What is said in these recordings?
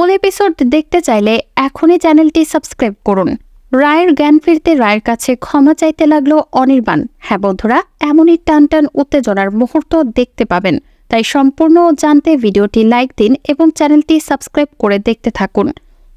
ফুল episode দেখতে চাইলে এখনই চ্যানেলটি সাবস্ক্রাইব করুন। রায়ের জ্ঞান ফিরতে রায়ের কাছে ক্ষমা চাইতে লাগল অনির্বাণ। হ্যাঁ বন্ধুরা, এমনই টান টান উত্তেজনার মুহূর্ত দেখতে পাবেন। তাই সম্পূর্ণ জানতে ভিডিওটি লাইক দিন এবং চ্যানেলটি সাবস্ক্রাইব করে দেখতে থাকুন।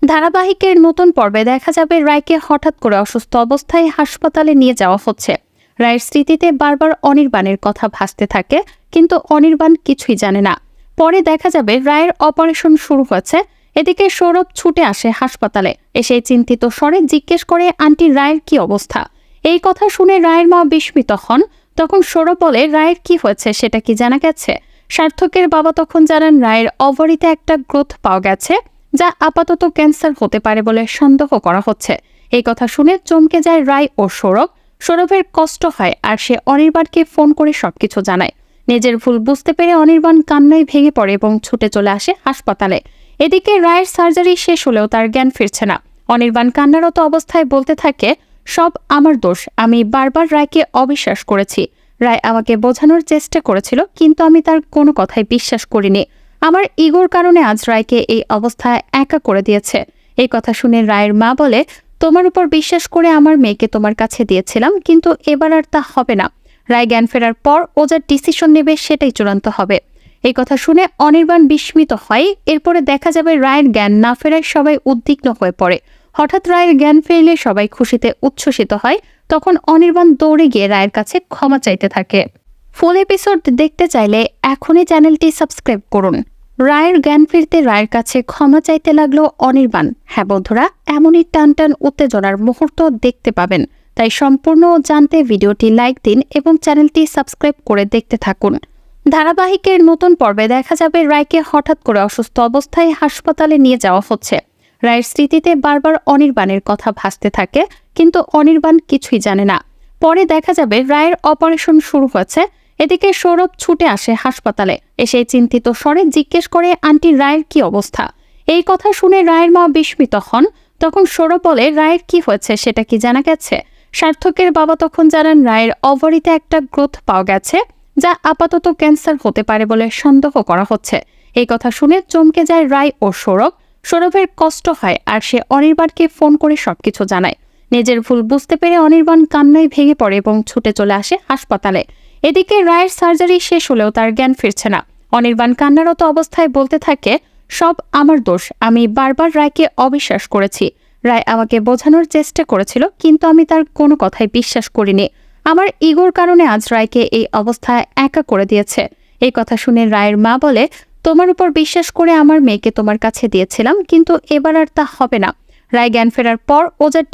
ধারাবাহিকের নতুন পর্বে দেখা যাবে রায়কে হঠাৎ করে অসুস্থ অবস্থায় হাসপাতালে নিয়ে যাওয়া হচ্ছে। রায়ের স্মৃতিতে বারবার অনির্বাণের কথা ভাসতে থাকে, কিন্তু অনির্বাণ কিছুই জানে না। পরে দেখা যাবে রায়ের অপারেশন শুরু হয়েছে এদিকে সৌরভ ছুটে আসে হাসপাতালে। এসে চিন্তিত স্বরে জিজ্ঞেস করে, আন্টি, রায়ের কি অবস্থা? এই কথা শুনে রায়ের মা বিস্মিত হন। তখন সৌরভ বলে, রায়ের কি হয়েছে সেটা কি জানা গেছে? সার্থকের বাবা তখন জানান, রায়ের অভারিতে একটা গ্রোথ পাওয়া গেছে, যা আপাতত ক্যান্সার হতে পারে বলে সন্দেহ করা হচ্ছে। এই কথা শুনে চমকে যায় রায় ও সৌরভ। সৌরভের কষ্ট হয় আর সে অনির্বাণকে ফোন করে সবকিছু জানায়। নিজের ভুল বুঝতে পেরে অনির্বাণ কান্নায় ভেঙে পড়ে এবং ছুটে চলে আসে হাসপাতালে। এদিকে রায়ের সার্জারি শেষ হলেও তার জ্ঞান ফিরছে না। অনির্বাণ কান্নারত অবস্থায় বলতে থাকে, সব আমার দোষ, আমি বারবার রায়কে অবিশ্বাস করেছি। রায় আমাকে বোঝানোর চেষ্টা করেছিল, কিন্তু আমি তার কোনো কথাই বিশ্বাস করিনি। আমার ইগোর কারণে আজ রায়কে এই অবস্থায় একা করে দিয়েছে। এই কথা শুনে রায়ের মা বলে, তোমার উপর বিশ্বাস করে আমার মেয়েকে তোমার কাছে দিয়েছিলাম, কিন্তু এবার আর তা হবে না। রায় জ্ঞান ফেরার পর ও যা ডিসিশন নেবে সেটাই চূড়ান্ত হবে। এই কথা শুনে অনির্বাণ বিস্মিত হয়। এরপরে দেখা যাবে রায়ের জ্ঞান না ফেরায় সবাই উদ্বিগ্ন হয়ে পড়ে। হঠাৎ রায়ের জ্ঞান ফেরলে সবাই খুশিতে উচ্ছ্বসিত হয়। তখন অনির্বাণ দৌড়ে গিয়ে রায়ের কাছে ক্ষমা চাইতে থাকে। ফুল এপিসোড দেখতে চাইলে এখনই চ্যানেলটি সাবস্ক্রাইব করুন। রায়ের জ্ঞান ফিরতে রায়ের কাছে ক্ষমা চাইতে লাগল অনির্বাণ। হ্যাঁ বন্ধুরা, এমনই টান টান উত্তেজনার মুহূর্ত দেখতে পাবেন। তাই সম্পূর্ণ জানতে ভিডিওটি লাইক দিন এবং চ্যানেলটি সাবস্ক্রাইব করে দেখতে থাকুন। ধারাবাহিকের নতুন পর্বে দেখা যাবে রায়কে হঠাৎ করে অসুস্থ অবস্থায় হাসপাতালে নিয়ে যাওয়া হচ্ছে। রায়ের স্মৃতিতে বারবার অনির্বাণের কথা ভাসতে থাকে, কিন্তু অনির্বাণ কিছুই জানে না। পরে দেখা যাবে রায়ের অপারেশন শুরু হয়েছে, এদিকে সৌরভ ছুটে আসে হাসপাতালে। এসে চিন্তিত স্বরে জিজ্ঞেস করে, আন্টি, রায়ের কি অবস্থা? এই কথা শুনে রায়ের মা বিস্মিত হন। তখন সৌরভ বলে, রায়ের কি হয়েছে সেটা কি জানা গেছে? সার্থকের বাবা তখন জানান, রায়ের অভারিতে একটা গ্রোথ পাওয়া গেছে। যা আপাতত ক্যান্সার হতে পারে বলে সন্দেহ করা হচ্ছে। এই কথা শুনে চমকে যায় রায় ও সৌরভ। সৌরভের কষ্ট হয় আর সে অনির্বাণকে ফোন করে সবকিছু জানায়। নিজের ভুল বুঝতে পেরে অনির্বাণ কান্নায় ভেঙে পড়ে এবং ছুটে চলে আসে হাসপাতালে। এদিকে রায়ের সার্জারি শেষ হলেও তার জ্ঞান ফিরছে না। অনির্বাণ কান্নারত অবস্থায় বলতে থাকে, সব আমার দোষ, আমি বারবার রায়কে অবিশ্বাস করেছি। রায় আমাকে বোঝানোর চেষ্টা করেছিল, কিন্তু আমি তার কোনো কথাই বিশ্বাস করিনি। আমার ইগোর কারণে আজ রায়কে এই অবস্থায় একা করে দিয়েছে। এই কথা শুনে রায়ের মা বলে, তোমার উপর বিশ্বাস করে আমার মেয়েকে তোমার কাছে দিয়েছিলাম, কিন্তু এবার আর তা হবে না। রায় জ্ঞান ফেরার পর ওজার